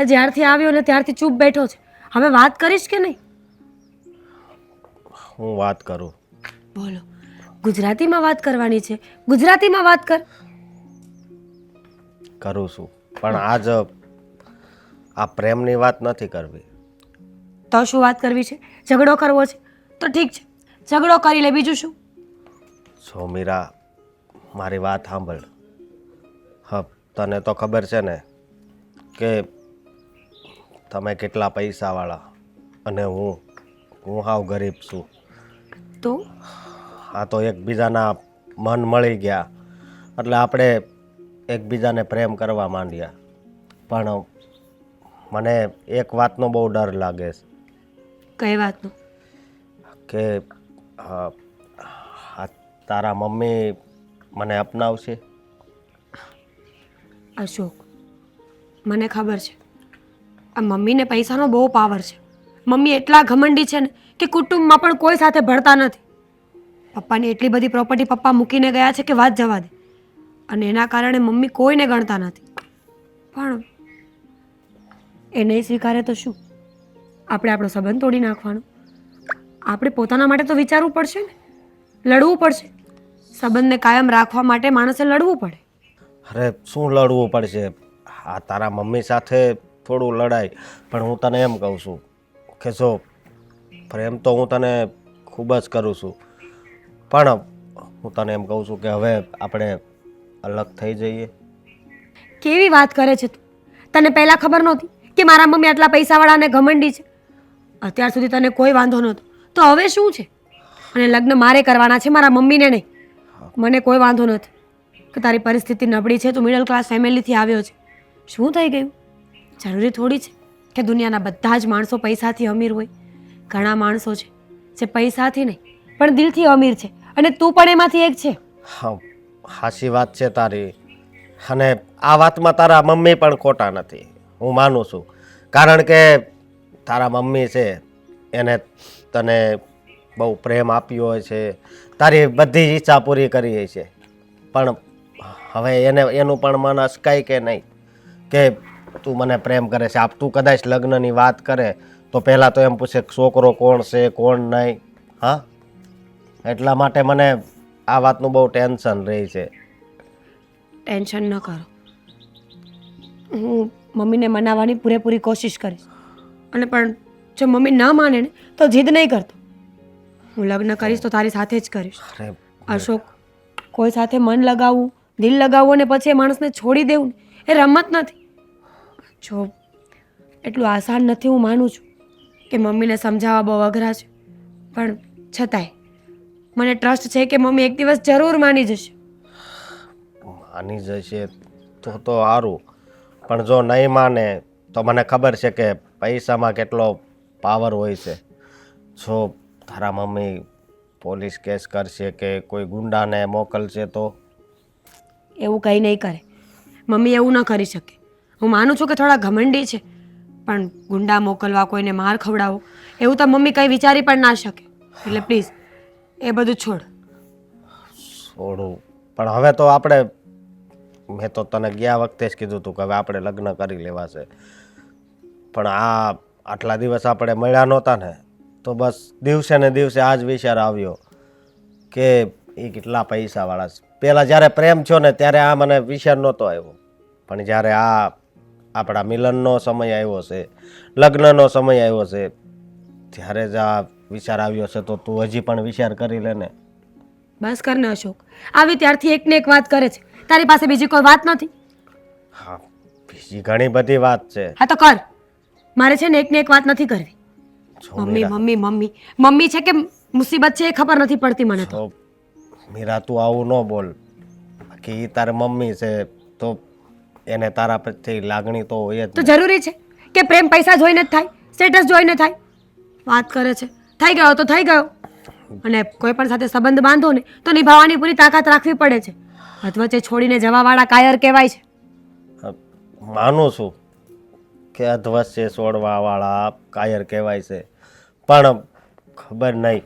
આ જ્યારથી આવ્યો ને ત્યારથી ચૂપ બેઠો છે. હવે વાત કરીશ કે નહીં? હું વાત કરું. બોલો. ગુજરાતીમાં વાત કરવાની છે. ગુજરાતીમાં વાત કર. કરું છું. પણ આજ આ પ્રેમની વાત નથી કરવી. તો શું વાત કરવી છે? ઝઘડો કરવો છે? તો ઠીક છે. ઝઘડો કરી લે. બીજું શું? સોમીરા મારી વાત સાંભળ. હા તને તો ખબર છે ને કે તમે કેટલા પૈસાવાળા? અને હું હું હાવ ગરીબ છું. તો? આ તો એકબીજાના મન મળી ગયા. એટલે આપણે એકબીજાને પ્રેમ કરવા માંડ્યા. પણ મને એક વાતનો બહુ ડર લાગે છે. કઈ વાતનો? કે આ તારા મમ્મી મને અપનાવશે? અશોક મને ખબર છે. આ મમ્મીને પૈસાનો બહુ પાવર છે. મમ્મી એટલા ઘમંડી છે ને કે કુટુંબમાં પણ કોઈ સાથે ભળતા નથી. પપ્પાની એટલી બધી પ્રોપર્ટી પપ્પા મૂકીને ગયા છે કે વાત જવા દે. અને એના કારણે મમ્મી કોઈને ગણતા નથી. પણ એ નહીં સ્વીકારે તો શું? આપણે આપણો સંબંધ તોડી નાખવાનો. આપણે પોતાના માટે તો વિચારવું પડશે ને. લડવું પડશે. સંબંધને કાયમ રાખવા માટે માણસે લડવું પડે. અરે શું લડવું પડશે? આ તારા મમ્મી સાથે થોડું લડાય, પણ હું તને એમ કહું છું કે જો પ્રેમ તો હું તને ખૂબ જ કરું છું. પણ હું તને એમ કહું છું કે હવે આપણે અલગ થઈ જઈએ. કેવી વાત કરે છે તું? તને પહેલા ખબર નહોતી કે મારા મમ્મી આટલા પૈસાવાળા અને ઘમંડી છે? અત્યાર સુધી તને કોઈ વાંધો નહોતો. તો હવે શું છે? અને લગ્ન મારે કરવાના છે મારા મમ્મીને નહીં. મને કોઈ વાંધો નથી કે તારી પરિસ્થિતિ નબળી છે, તું મિડલ ક્લાસ ફેમિલીથી આવ્યો છે. શું થઈ ગયું? જરૂરી થોડી છે કે દુનિયાના બધા જ માણસો પૈસાથી અમીર હોય. ઘણા માણસો છે જે પૈસાથી નહીં, પણ દિલથી અમીર છે. અને તું પણ એમાંથી એક છે. હા હાસી વાત છે તારી. અને આ વાતમાં તારા મમ્મી પણ ખોટા નથી. હું માનું છું. કારણ કે તારા મમ્મી છે, એને તને બહુ પ્રેમ આપ્યો હોય છે. તારી બધી ઈચ્છા પૂરી કરી છે. પણ હવે એને, એનું પણ મન અસકાય કે નહીં? કે તું મને પ્રેમ કરે છે. આપ તું કદાચ લગ્નની વાત કરે તો પહેલાં તો એમ પૂછે છોકરો કોણ છે કોણ નહીં? હા? એટલા માટે મને આ વાતનું બહુ ટેન્શન રહે છે. ટેન્શન ન કરો. હું મમ્મીને મનાવવાની પૂરેપૂરી કોશિશ કરીશ. અને પણ જો મમ્મી ના માને ને તો જીદ નહીં કરતો. હું લગ્ન કરીશ તો તારી સાથે જ કરીશ. અશોક કોઈ સાથે મન લગાવવું દિલ લગાવવું અને પછી એ માણસને છોડી દેવું એ રમત નથી. જો એટલું આસાન નથી હું માનું છું કે મમ્મીને સમજાવવા બહુ અઘરા છે. પણ છતાંય મને ટ્રસ્ટ છે કે મમ્મી એક દિવસ જરૂર માની જશે. માની જશે તો તો સારું પણ જો નહીં માને તો મને ખબર છે કે પૈસામાં કેટલો પાવર હોય છે. જો તારા મમ્મી પોલીસ કેસ કરશે કે કોઈ ગુંડાને મોકલશે તો? એવું કંઈ નહીં કરે. મમ્મી એવું ન કરી શકે. હું માનું છું કે થોડા ઘમંડી છે, પણ ગુંડા મોકલવા કોઈને માર ખવડાવો, એવું તો મમ્મી કંઈ વિચારી પણ ના શકે. એટલે પ્લીઝ, એ બધું છોડ. છોડું. પણ હવે તો આપણે, મેં તો તને ગયા વખતે જ કીધું હતું કે હવે આપણે લગ્ન કરી લેવા છે. પણ આ આટલા દિવસ આપણે મળ્યા નહોતા ને, તો બસ દિવસે ને દિવસે આ જ વિચાર આવ્યો કે એ કેટલા પૈસાવાળા છે. પહેલાં જ્યારે પ્રેમ છો ને ત્યારે આ મને વિચાર નહોતો આવ્યો. પણ જ્યારે આ આપણા મિલનનો સમય આવ્યો છે લગ્નનો સમય આવ્યો છે. ત્યારે જ આ વિચાર આવ્યો છે તો તું હજી પણ વિચાર કરી લે ને. બસ કર ને અશોક. આવી ત્યારથી એકને એક વાત કરે છે. તારી પાસે બીજી કોઈ વાત નથી? હા બીજી ઘણી બધી વાત છે. હા તો કર. મારે છે ને એકને એક વાત નથી કરવી. Mummy mummy mummy. મમ્મી છે કે મુસીબત છે એ ખબર નથી પડતી મને તો. મીરા તું આવું ન બોલ. બાકી તારે મમ્મી છે તો એને તારા પ્રત્યે લાગણી તો હોય જ તો જરૂરી છે કે પ્રેમ પૈસા જોઈને જ થાય સ્ટેટસ જોઈને થાય. વાત કરે છે. થઈ ગયો તો થઈ ગયો. અને કોઈ પણ સાથે સંબંધ બાંધો ને તો નિભાવવાની પૂરી તાકાત રાખવી પડે છે. અધવચ્ચે છોડીને જવાવાળા કાયર કહેવાય છે. માનું છું કે અધવચ્ચે છોડવાવાળા કાયર કહેવાય છે. પણ ખબર નહીં.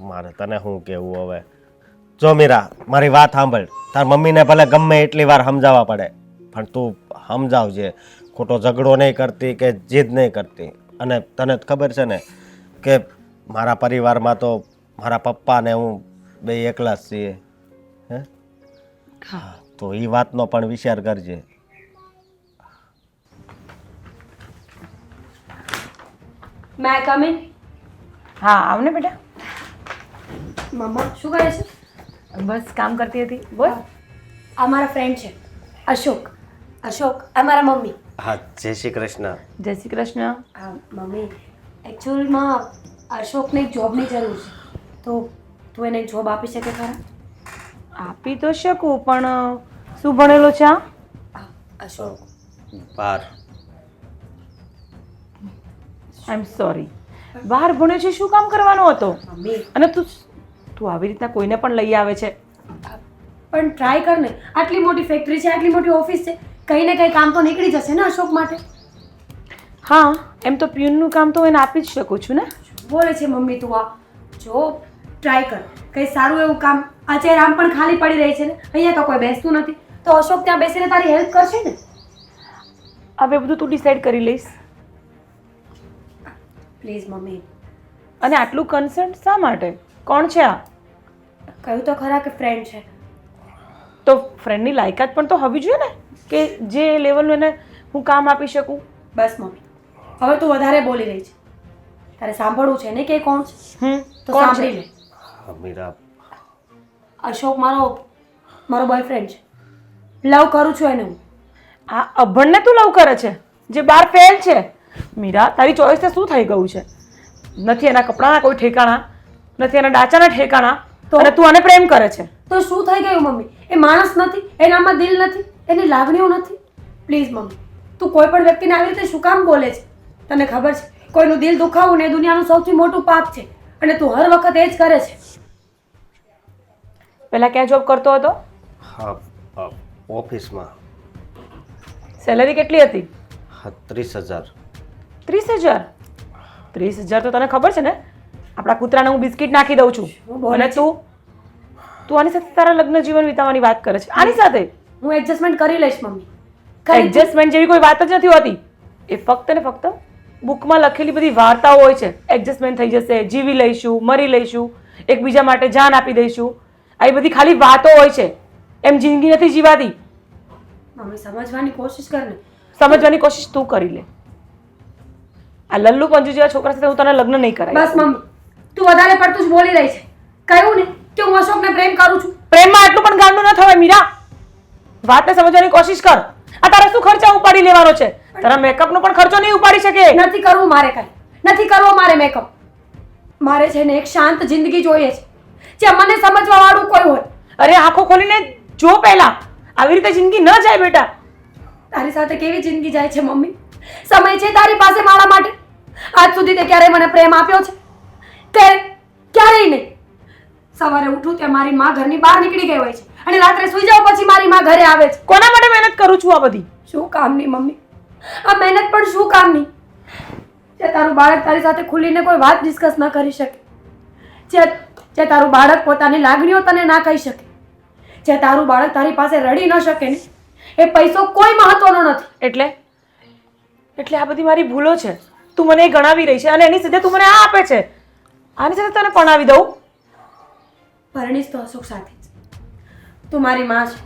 મારે તને શું કહેવું હવે? જો મીરા મારી વાત સાંભળ. તાર મમ્મીને ભલે ગમે એટલી વાર સમજાવવા પડે પણ તું સમજાવજે. ખોટો ઝઘડો નહીં કરતી કે જીદ નહીં કરતી. અને તને જ ખબર છે ને કે મારા પરિવારમાં તો મારા પપ્પાને હું બે એકલા જ છીએ. હે? હા. તો એ વાતનો પણ વિચાર કરજે. મેં કમ ઇન હા આવને બેટા. મમ્મા શું કરે છે? બસ કામ કરતી હતી. બોલ. આ મારા ફ્રેન્ડ છે. અશોક. અશોક આ મારા મમ્મી. હા જય શ્રી કૃષ્ણ. જય શ્રી કૃષ્ણ. આ મમ્મી એકચ્યુઅલમાં અશોકને એક જોબની જરૂર છે. તો તું એને જોબ આપી શકે ખરા? આપી તો શકું પણ શું ભણેલો છે આ? આ અશોક. બાર. આઈ એમ સોરી બહાર ભણ્યો છે શું કામ કરવાનો હતો? મમ્મી. અને તું તું આવી રીતના કોઈને પણ લઈ આવે છે? પણ ટ્રાય કર ને. આટલી મોટી ફેક્ટરી છે આટલી મોટી ઓફિસ છે કંઈ ને કંઈ કામ તો નીકળી જશે ને અશોક માટે? હા એમ તો પ્યુનનું કામ તો એને આપી જ શકું છું ને. બોલે છે મમ્મી તું આ. જો ટ્રાય કર. કંઈ સારું એવું કામ. આ ચેર આમ પણ ખાલી પડી રહી છે ને. અહીંયા તો કોઈ બેસતું નથી. તો અશોક ત્યાં બેસીને તારી હેલ્પ કરશે ને? હવે બધું તું ડિસાઈડ કરી લઈશ. Please mummy. અને આટલું કન્સર્ન શા માટે? કોણ છે આ? કહ્યું તો ખરા કે ફ્રેન્ડ છે. તો ફ્રેન્ડની લાયકાત પણ તો હોવી જોઈએ ને? કે જે લેવલનું એને હું કામ આપી શકું? બસ મમ્મી. હવે તું વધારે બોલી રહી છે. તારે સાંભળવું છે ને કે કોણ છે? હમ તો કોણ સાંભળી લે. મીરા અશોક મારો મારો બોયફ્રેન્ડ છે. લવ કરું છું એને હું. આ અભણને તું લવ કરે છે? જે બાર ફેલ છે? મીરા તારી ચોઈસને શું થઈ ગયું છે? નથી એના કપડાના કોઈ ઠેકાણા નથી એના ડાચાના ઠેકાણા તો? અને તું આને પ્રેમ કરે છે. તો શું થઈ ગયું મમ્મી? એ માણસ નથી એનામાં દિલ નથી એની લાગણીઓ નથી. પ્લીઝ મમ્મી તું કોઈ પણ વ્યક્તિને આવી રીતે શું કામ બોલે છે? તને ખબર છે કોઈનું દિલ દુખાવું ને એ દુનિયાનું સૌથી મોટું પાપ છે. અને તું હર વખત એ જ કરે છે. પહેલા ક્યાં જોબ કરતો હતો? હા ઓફિસમાં. સેલરી કેટલી હતી? હા ત્રીસ હજાર. ત્રીસ હજાર? ત્રીસ હજાર તો તને ખબર છે ને? આપણા કૂતરાને હું બિસ્કિટ નાખી દઉં છું. અને તું? તું આની સાથે તારા લગ્ન જીવન વિતાવવાની વાત કરે છે. આની સાથે? હું એડજસ્ટમેન્ટ કરી લઈશ મમ્મી. એડજસ્ટમેન્ટ જેવી કોઈ વાત જ નથી હોતી. એ ફક્ત ને ફક્ત બુકમાં લખેલી બધી વાર્તાઓ હોય છે. એડજસ્ટમેન્ટ થઈ જશે જીવી લઈશું મરી લઈશું એકબીજા માટે જાન આપી દઈશું. આવી બધી ખાલી વાતો હોય છે. એમ જિંદગી નથી જીવાતી. મમ્મી સમજવાની કોશિશ કર ને. સમજવાની કોશિશ તું કરી લે. આ લલ્લુ પંજુ જેવા છોકરા સાથે હું તને લગ્ન નહીં કરાય બસ મમ્મી. તું વધારે પડતું જ બોલી રહી છે. કહ્યું ને કે હું અશોકને પ્રેમ કરું છું. પ્રેમમાં આટલું પણ ગાંડું ન થવાય મીરા. વાતને સમજવાની કોશિશ કર. આ તારા શું ખર્ચા ઉપાડી લેવાનો છે? તારા મેકઅપનો પણ ખર્ચો નહીં ઉપાડી શકે. નથી કરવું મારે કાંઈ. નથી કરવો મારે મેકઅપ મારે છે ને એક શાંત જિંદગી જોઈએ છે. જે મને સમજવા વાળું કોઈ હોય. અરે આંખો ખોલીને જો પહેલા. આવી રીતે જિંદગી ન જાય બેટા. તારી સાથે કેવી જિંદગી જાય છે મમ્મી? સમય છે તારી પાસે મારા માટે. આજ સુધી તે ક્યારેય મને પ્રેમ આપ્યો છે. કે ક્યારેય નહીં. સવારે ઉઠું ત્યાં મારી માં ઘરની બહાર નીકળી ગઈ હોય છે અને રાત્રે સુઈ જાવ પછી મારી માં ઘરે આવે છે. કોના માટે મહેનત કરું છું આ બધી? શું કામની મમ્મી? આ મહેનત પણ શું કામની? જે તારું બાળક તારી સાથે ખુલીને કોઈ વાત ડિસ્કસ ન કરી શકે. જે જે તારું બાળક પોતાની લાગણીઓ તને ના કહી શકે. જે તારું બાળક તારી પાસે રડી ન શકે ને એ પૈસો કોઈ મહત્વનો નથી. એટલે? એટલે આ બધી મારી ભૂલો છે. તું મને એ ગણાવી રહી છે અને એની સાથે તું મને આ આપે છે. આની સાથે તને પણાવી દઉં. પરણીશ તો અશોક સાથે જ. તું મારી માં છે.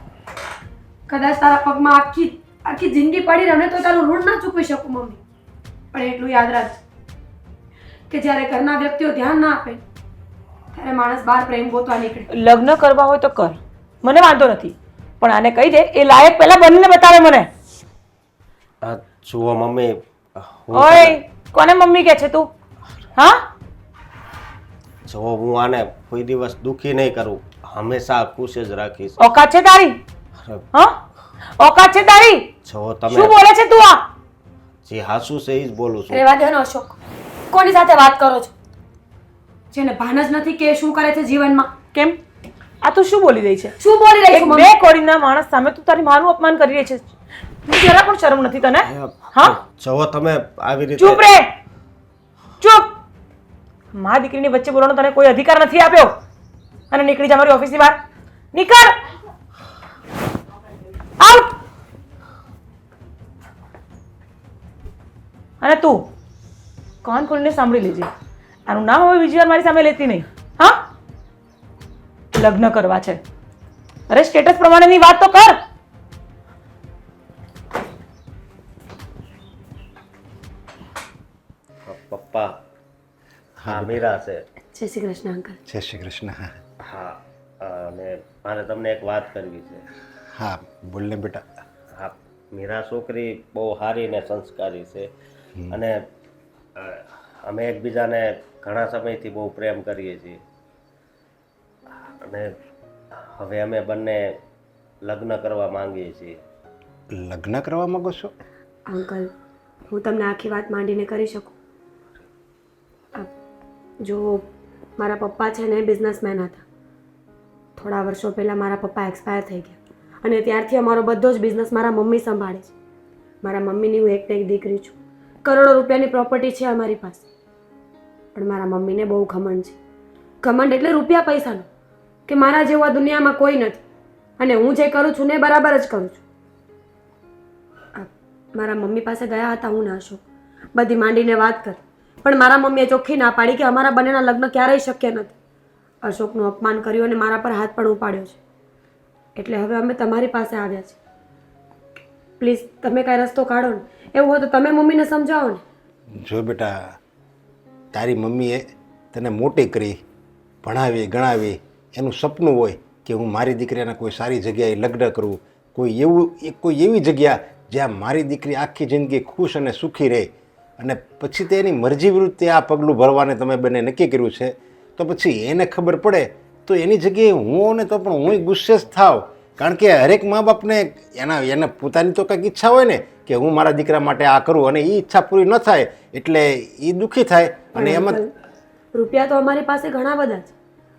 કદાચ તારા પગમાં આખી આખી જિંદગી પડી રહે તો તારું ઋણ ના ચૂકવી શકું મમ્મી. પણ એટલું યાદ રાખ કે જ્યારે ઘરના વ્યક્તિઓ ધ્યાન ના આપે ત્યારે માણસ બહાર પ્રેમ ગોતવા નીકળે. લગ્ન કરવા હોય તો કર. મને વાંધો નથી. પણ આને કહી દે એ લાયક પહેલા બંને બતાવે મને. જુઓ મમ્મી ઓય કોને મમ્મી કે છે તું? હા? જો હું આને કોઈ દિવસ દુખી નહીં કરું હંમેશા ખુશ જ રાખીશ. ઓકાત છે તારી? હા? ઓકાત છે તારી? જો શું બોલે છે તું આ? જે હાસુ છે એ જ બોલું છું. રેવા દેનો અશોક. કોની સાથે વાત કરો છો? જેને ભાન જ નથી કે શું કરે છે જીવનમાં. કેમ? આ તું શું બોલી રહી છે? શું બોલી રહી છું બે કોડીના માણસ સામે તું તારી માનું અપમાન કરી રહી છે. જરા પણ શરમ નથી તને? હા? જો તમે આવી રીતે ચૂપ રે! ચૂપ મા દીકરીની વચ્ચે બોલવાનો તને કોઈ અધિકાર નથી આપ્યો? અને નીકળી જા મારી ઓફિસની બહાર. નીકળ! આઉટ! અને તું, કાન ખોલીને સાંભળી લેજે. આનું નામ હવે બીજી વાર મારી સામે લેતી નહીં. હા? લગ્ન કરવા છે. અરે સ્ટેટસ પ્રમાણેની વાત તો કર. મીરા છે. જય શ્રી કૃષ્ણ અંકલ. જય શ્રી કૃષ્ણ. હા હા અને મારે તમને એક વાત કરવી છે. હા બોલ ને બેટા. હા મીરા છોકરી બહુ સારી ને સંસ્કારી છે. અને અમે એકબીજાને ઘણા સમયથી બહુ પ્રેમ કરીએ છીએ. અને હવે અમે બંને લગ્ન કરવા માંગીએ છીએ. લગ્ન કરવા માંગો છો? અંકલ હું તમને આખી વાત માંડીને કરી શકું? જો મારા પપ્પા છે ને બિઝનેસમેન હતા. થોડા વર્ષો પહેલાં મારા પપ્પા એક્સપાયર થઈ ગયા. અને ત્યારથી અમારો બધો જ બિઝનેસ મારા મમ્મી સંભાળે છે. મારા મમ્મીની હું એકને એક દીકરી છું. કરોડો રૂપિયાની પ્રોપર્ટી છે અમારી પાસે. પણ મારા મમ્મીને બહુ ઘમંડ છે. ઘમંડ એટલે રૂપિયા પૈસાનો, કે મારા જેવા દુનિયામાં કોઈ નથી. અને હું જે કરું છું ને બરાબર જ કરું છું. મારા મમ્મી પાસે ગયા હતા, હું ના અશોક બધી માંડીને વાત કરી. પણ મારા મમ્મીએ ચોખ્ખી ના પાડી કે અમારા બંનેના લગ્ન ક્યારેય શક્ય નથી. અશોકનું અપમાન કર્યું અને મારા પર હાથ પણ ઉપાડ્યો છે. એટલે હવે અમે તમારી પાસે આવ્યા છીએ. પ્લીઝ, તમે કાંઈ રસ્તો કાઢો ને. એવું હોય તો તમે મમ્મીને સમજાવો ને. જો બેટા, તારી મમ્મીએ તને મોટી કરી, ભણાવી, ગણાવી, એનું સપનું હોય કે હું મારી દીકરીને કોઈ સારી જગ્યાએ લગ્ન કરું, કોઈ એવું, કોઈ એવી જગ્યા જ્યાં મારી દીકરી આખી જિંદગી ખુશ અને સુખી રહે અને પછી તેની મરજી વિરુદ્ધ તે આ પગલું ભરવાને તમે બંને નક્કી કર્યું છે તો પછી એને ખબર પડે તો એની જગ્યાએ હું ને તો પણ હું ગુસ્સે જ થાવ. કારણ કે હરેક મા બાપને એના એને પોતાની તો કંઈક ઈચ્છા હોય ને કે હું મારા દીકરા માટે આ કરું અને એ ઈચ્છા પૂરી ન થાય એટલે એ દુઃખી થાય. અને એમાં રૂપિયા તો અમારી પાસે ઘણા બધા છે.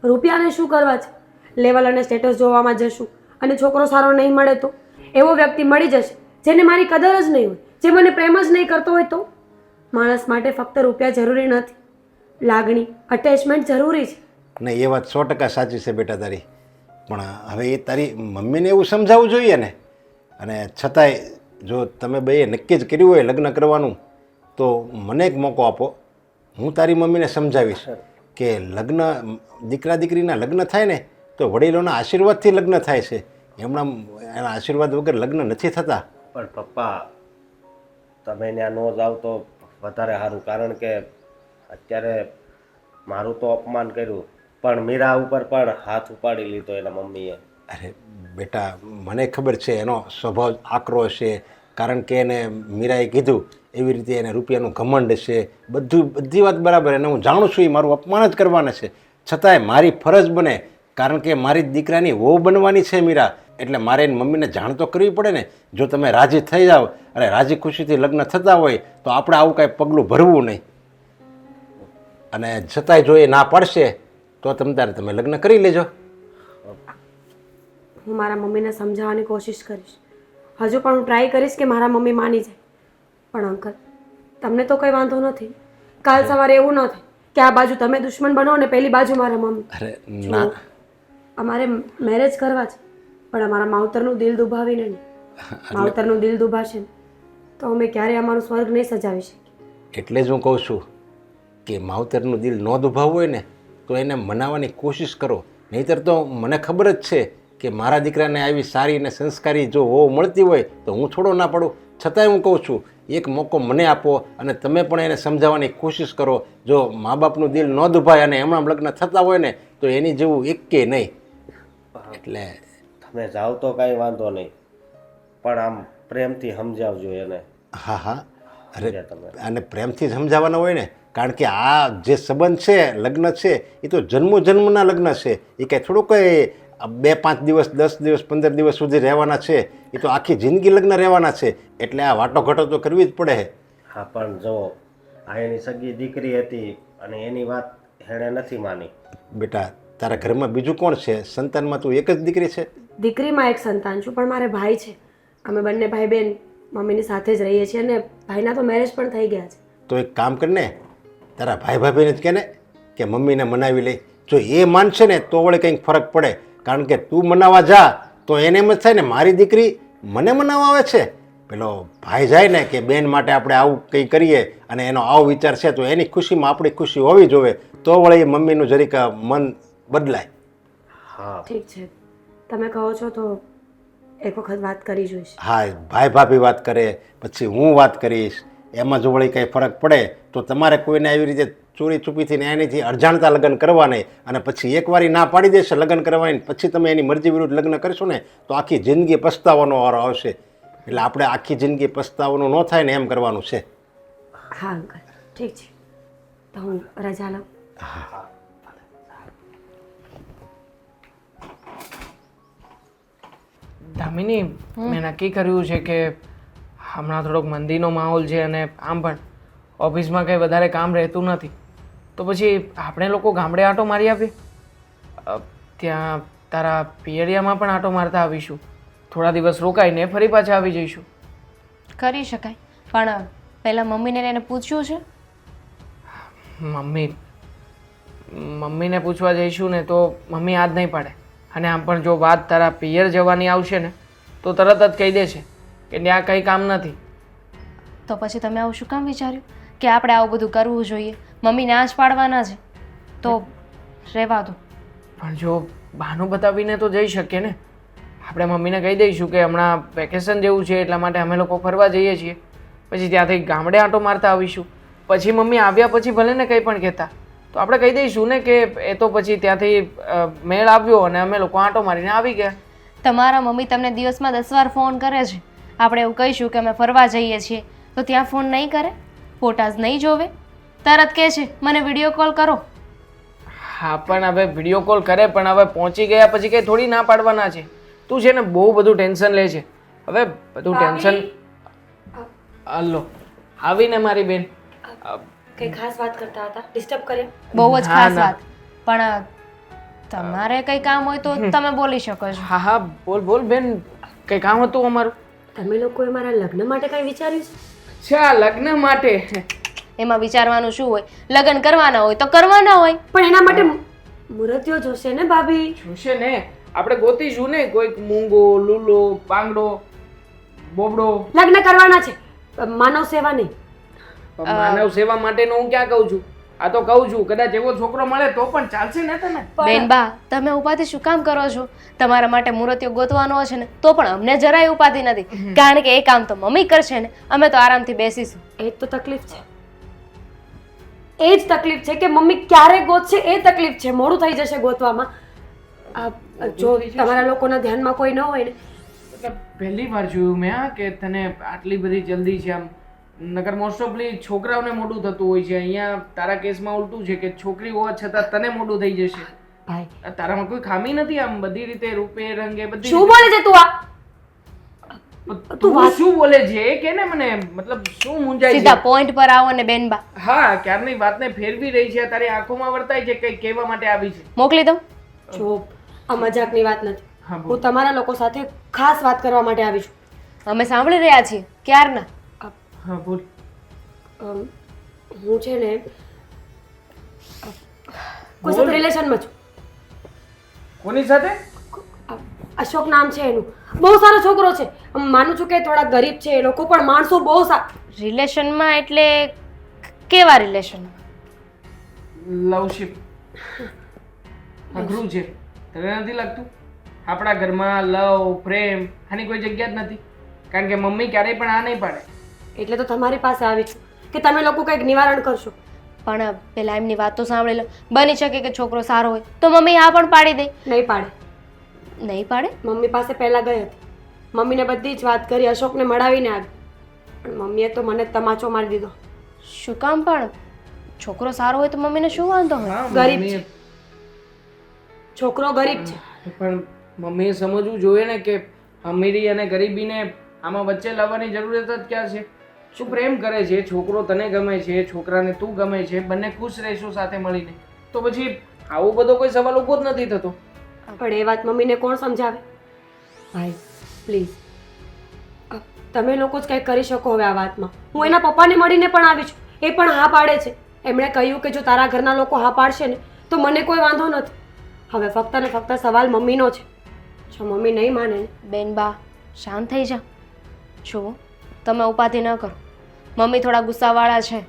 રૂપિયાને શું કરવા છે? લેવલ અને સ્ટેટસ જોવામાં જશું અને છોકરો સારો નહીં મળે તો? એવો વ્યક્તિ મળી જશે જેને મારી કદર જ નહીં હોય જે મને પ્રેમ જ નહીં કરતો હોય તો? માણસ માટે ફક્ત રૂપિયા જરૂરી નથી. લાગણી અટેચમેન્ટ જરૂરી છે. ને એ વાત સો ટકા સાચી છે બેટા તારી. પણ હવે એ તારી મમ્મીને એવું સમજાવવું જોઈએ ને. અને છતાંય જો તમે બેએ નક્કી જ કર્યું હોય લગ્ન કરવાનું તો મને એક મોકો આપો. હું તારી મમ્મીને સમજાવીશ કે લગ્ન દીકરા દીકરીના લગ્ન થાય ને તો વડીલોના આશીર્વાદથી લગ્ન થાય છે. એમના એના આશીર્વાદ વગર લગ્ન નથી થતા. પણ પપ્પા તમે ત્યાં ન જાઓ તો વધારે સારું. કારણ કે અત્યારે મારું તો અપમાન કર્યું, પણ મીરા ઉપર પણ હાથ ઉપાડી લીધો એના મમ્મીએ. અરે બેટા, મને ખબર છે, એનો સ્વભાવ આકરો છે. કારણ કે એને મીરાએ કીધું, એવી રીતે એને રૂપિયાનું ઘમંડ છે. બધું, બધી વાત બરાબર અને હું જાણું છું એ મારું અપમાન જ કરવાના છે. છતાંય મારી ફરજ બને, કારણ કે મારી દીકરાની વહુ બનવાની છે મીરા. એટલે મારે એની મમ્મીને જાણ તો કરવી પડે ને. જો તમે રાજી થઈ જાઓ અને રાજી ખુશીથી લગ્ન થતા હોય તો આપણે આવું કાંઈ પગલું ભરવું નહીં. અને છતાંય જો એ ના પડશે તો તમ તારે તમે લગ્ન કરી લેજો. હું મારા મમ્મીને સમજાવવાની કોશિશ કરીશ. હજુ પણ હું ટ્રાય કરીશ કે મારા મમ્મી માની જાય. પણ અંકલ તમને તો કંઈ વાંધો નથી. કાલ સવારે એવું ન થાય કે આ બાજુ તમે દુશ્મન બનો ને પેલી બાજુ મારા મમ્મી. અરે ના. અમારે મેરેજ કરવા છે. પણ અમારા માવતરનું દિલ દુભાવીને માવતરનું દિલ દુભાશે ને તો અમે ક્યારેય અમારું સ્વર્ગ નહીં સજાવી શકીએ. એટલે જ હું કહું છું કે માવતરનું દિલ ન દુભાવવું હોય ને તો એને મનાવવાની કોશિશ કરો. નહીંતર તો મને ખબર જ છે કે મારા દીકરાને આવી સારી અને સંસ્કારી જો વહુ મળતી હોય તો હું થોડો ના પડું. છતાંય હું કહું છું એક મોકો મને આપો અને તમે પણ એને સમજાવવાની કોશિશ કરો. જો મા બાપનું દિલ ન દુભાય અને હમણાં લગ્ન થતા હોય ને તો એની જેવું એક કે નહીં. એટલે તમે જાઓ તો કાંઈ વાંધો નહીં. પણ આમ પ્રેમથી સમજાવજો એને. હા હા. અરે અને પ્રેમથી સમજાવવાના હોય ને કારણ કે આ જે સંબંધ છે લગ્ન છે એ તો જન્મો જન્મના લગ્ન છે. એ કાંઈ થોડું કંઈ બે પાંચ દિવસ દસ દિવસ પંદર દિવસ સુધી રહેવાના છે. એ તો આખી જિંદગી લગ્ન રહેવાના છે. એટલે આ વાટોઘાટો તો કરવી જ પડે. હા પણ જો આ એની સગી દીકરી હતી અને એની વાત એણે નથી માની. બેટા તારા ઘરમાં બીજું કોણ છે? સંતાનમાં તું એક જ દીકરી છે? દીકરીમાં એક સંતાન છું પણ મારે ભાઈ છે. અમે બંને ભાઈ બહેન મમ્મીની સાથે જ રહીએ છીએ અને ભાઈના તો મેરેજ પણ થઈ ગયા છે. તો એક કામ કરને તારા ભાઈ ભાભીને જ કહે ને કે મમ્મીને મનાવી લે જો એ માનશે ને તો વળે કંઈક ફરક પડે. કારણ કે તું મનાવવા જા તો એને એમ જ થાય ને મારી દીકરી મને મનાવવા આવે છે? પેલો ભાઈ જાય ને કે બેન માટે આપણે આવું કંઈ કરીએ અને એનો આવો વિચાર છે તો એની ખુશીમાં આપણી ખુશી હોવી જોઈએ. તો વળી મમ્મીનું જરીક મન બદલાય. હા. ઠીક છે. તમે કહો છો તો એક વખત વાત કરી જોઈશ. હા ભાઈ ભાભી વાત કરે પછી હું વાત કરીશ એમાં જો વળી કંઈ ફરક પડે તો તમારે કોઈને આવી રીતે ચોરી ચૂપીથી ને એનીથી અજાણતા લગ્ન કરવા નહીં અને પછી એકવારી ના પાડી દેશે લગ્ન કરવાની પછી તમે એની મરજી વિરુદ્ધ લગ્ન કરશો ને તો આખી જિંદગી પસ્તાવાનો વારો આવશે. એટલે આપણે આખી જિંદગી પસ્તાવાનું ન થાય ને એમ કરવાનું છે. હા અંકલ. ઠીક છે. તો હું રજા લઉં. દામિની મેં નક્કી કર્યું છે કે હમણાં થોડોક મંદીનો માહોલ છે અને આમ પણ ઓફિસમાં કંઈ વધારે કામ રહેતું નથી. તો પછી આપણે લોકો ગામડે આંટો મારી આપીએ? ત્યાં તારા પિયરિયામાં પણ આંટો મારતા આવીશું. થોડા દિવસ રોકાઈને ફરી પાછા આવી જઈશું. કરી શકાય. પણ પહેલાં મમ્મીને એને પૂછ્યું છે? મમ્મી મમ્મીને પૂછવા જઈશું ને તો મમ્મી આજ નહીં પાડે. અને આમ પણ જો વાત તારા પિયર જવાની આવશે ને તો તરત જ કહી દેશે કે ત્યાં કંઈ કામ નથી. તો પછી તમે આવું શું કામ વિચાર્યું? કે આપણે આવું બધું કરવું જોઈએ? મમ્મીને જ પાડવાના છે. તો રહેવા દો. પણ જો બહાનું બતાવીને તો જઈ શકીએ ને. આપણે મમ્મીને કહી દઈશું કે હમણાં વેકેશન જેવું છે એટલા માટે અમે લોકો ફરવા જઈએ છીએ. પછી ત્યાંથી ગામડે આંટો મારતા આવીશું. પછી મમ્મી આવ્યા પછી ભલે ને કંઈ પણ કહેતા. તો આપણે કહી દઈશું ને કે એ તો પછી ત્યાંથી મેળ આવ્યો અને અમે લોકો આંટો મારીને આવી ગયા. તમારા મમ્મી તમને દિવસમાં દસ વાર ફોન કરે છે. આપણે એવું કહીશું કે અમે ફરવા જઈએ છીએ. તો ત્યાં ફોન નહીં કરે? ફોટાઝ નહીં જોવે? તરત કહે છે મને વીડિયો કોલ કરો. હા પણ હવે વીડિયો કોલ કરે પણ હવે પહોંચી ગયા પછી કંઈ થોડી ના પાડવાના છે. તું છે ને બહુ બધું ટેન્શન લે છે. હવે બધું ટેન્શન હલો આવીને મારી બેન. કઈ ખાસ વાત કરતા હતા? ડિસ્ટર્બ કરે બહુ જ ખાસ ના. વાત. પણ તમારે કંઈ કામ હોય તો તમે બોલી શકો છો. હા હા. બોલ બોલ બેન. કંઈ કામ હતું અમારું? તમે લોકોએ મારા લગ્ન માટે કઈ વિચાર્યું છે? છે આ લગ્ન માટે? એમાં વિચારવાનું શું હોય? લગ્ન કરવાના હોય તો કરવાના હોય. પણ એના માટે મુહૂર્તિઓ જોશે ને ભાભી? જોશે ને. આપણે ગોતીશું ને. કોઈક મૂંગો લૂલો પાંગડો બોબડો. લગ્ન કરવાના છે. માનવ સેવા નહીં. માનવ સેવા માટેનું હું ક્યાં કહું છું? આ તો કહું છું કદાચ એવો છોકરો મળે તો પણ ચાલશે ને તને? બેન બા તમે ઉપાધિ શું કામ કરો છો? તમારા માટે મૂર્તિઓ ગોતવાનો છે ને તો પણ અમને જરાય ઉપાધિ નથી. કારણ કે એ કામ તો મમ્મી કરશે ને અમે તો આરામથી બેસીશું. એ જ તો તકલીફ છે. એ જ તકલીફ છે કે મમ્મી ક્યારે ગોતશે એ તકલીફ છે. મોડું થઈ જશે ગોતવામાં. જો તમારા લોકોના ધ્યાનમાં કોઈ ન હોય ને. પહેલી વાર જોયું મેં કે તને આટલી બધી જલ્દી છે આમ નગર મોસ્ટ ઓફલી છોકરાઓને મોટું થતું હોય છે. અહીંયા તારા કેસમાં ઉલટું છે કે છોકરી હોવા છતાં તને મોટું થઈ જશે. ભાઈ. તારામાં કોઈ ખામી નથી આમ બધી રીતે રૂપે રંગે બધી શું બોલે છે તું આ? તું શું બોલે છે? કે ને મને મતલબ શું મૂંઝાય સીધા પોઈન્ટ પર આવો ને બેનબા. હા ક્યારની વાતને ફેરવી રહી છે? તારી આંખોમાં વર્તાય છે કઈ કહેવા માટે આવી છે? મોકલી દઉં? જો આ મજાકની વાત નથી. હું તમારા લોકો સાથે ખાસ વાત કરવા માટે આવી છું. અમે સાંભળી રહ્યા છીએ. ક્યારના? હા બોલ. હું છે ને કોઈ સાથે રિલેશનમાં છું. કોની સાથે? અશોક નામ છે એનું. બહુ સારો છોકરો છે. માનું છું કે થોડા ગરીબ છે એ લોકો પણ માણસો બહુ સા રિલેશનમાં એટલે કેવા રિલેશનમાં લવશિપ. અઘરું છે. તને નથી લાગતું? આપણા ઘરમાં લવ પ્રેમ આની કોઈ જગ્યા જ નથી. કારણ કે મમ્મી ક્યારેય પણ આ નહીં પાડે. એટલે તો તમારી પાસે આવી છું કે તમે લોકો કંઈક નિવારણ કરશો? પણ પેલા એમની વાત તો સાંભળી લો બની શકે કે છોકરો સારો હોય તો મમ્મી આ પણ પાડી દે. નહીં પાડે. નહીં પાડે? મમ્મી પાસે પહેલાં ગઈ હતી. મમ્મીને બધી જ વાત કરી અશોકને મળાવીને આવી. પણ મમ્મીએ તો મને તમાચો મારી દીધો. શું કામ પણ? છોકરો સારો હોય તો મમ્મીને શું વાંધો હોય? ગરીબ છોકરો ગરીબ છે. પણ મમ્મીએ સમજવું જોઈએ ને કે અમીરી અને ગરીબીને આમાં વચ્ચે લાવવાની જરૂરત જ ક્યાં છે? શું પ્રેમ કરે છે છોકરો તને ગમે છે છોકરાને તું ગમે છે બંને ખુશ રહેશો સાથે મળીને. તો પછી આવો બધો કોઈ સવાલ ઊભો જ નથી થતો. પણ એ વાત મમ્મીને કોણ સમજાવે? ભાઈ પ્લીઝ. તમે લોકો જ કંઈક કરી શકો હવે આ વાતમાં. હું એના પપ્પાને મળીને પણ આવી છું. એ પણ હા પાડે છે. એમણે કહ્યું કે જો તારા ઘરના લોકો હા પાડશે ને તો મને કોઈ વાંધો નથી. હવે ફક્ત ને ફક્ત સવાલ મમ્મીનો છે. જો મમ્મી નહીં માને બેન બા શાંત થઈ જા. જુઓ. તમે ઉપાધિ ન કરો. મમ્મી થોડા ગુસ્સાવાળા છે.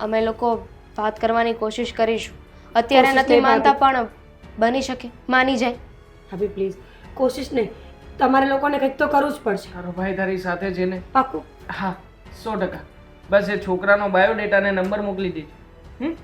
અમે લોકો વાત કરવાની કોશિશ કરીશું. અત્યારે નથી માનતા પણ બની શકે માની જાય. હવે પ્લીઝ કોશિશ નહીં. તમારે લોકોને કંઈક તો કરવું જ પડશે. તારો ભાઈ તારી સાથે છે ને? પાકું. હા સો ટકા. બસ એ છોકરાનો બાયોડેટા ને નંબર મોકલી દેજો. હમ?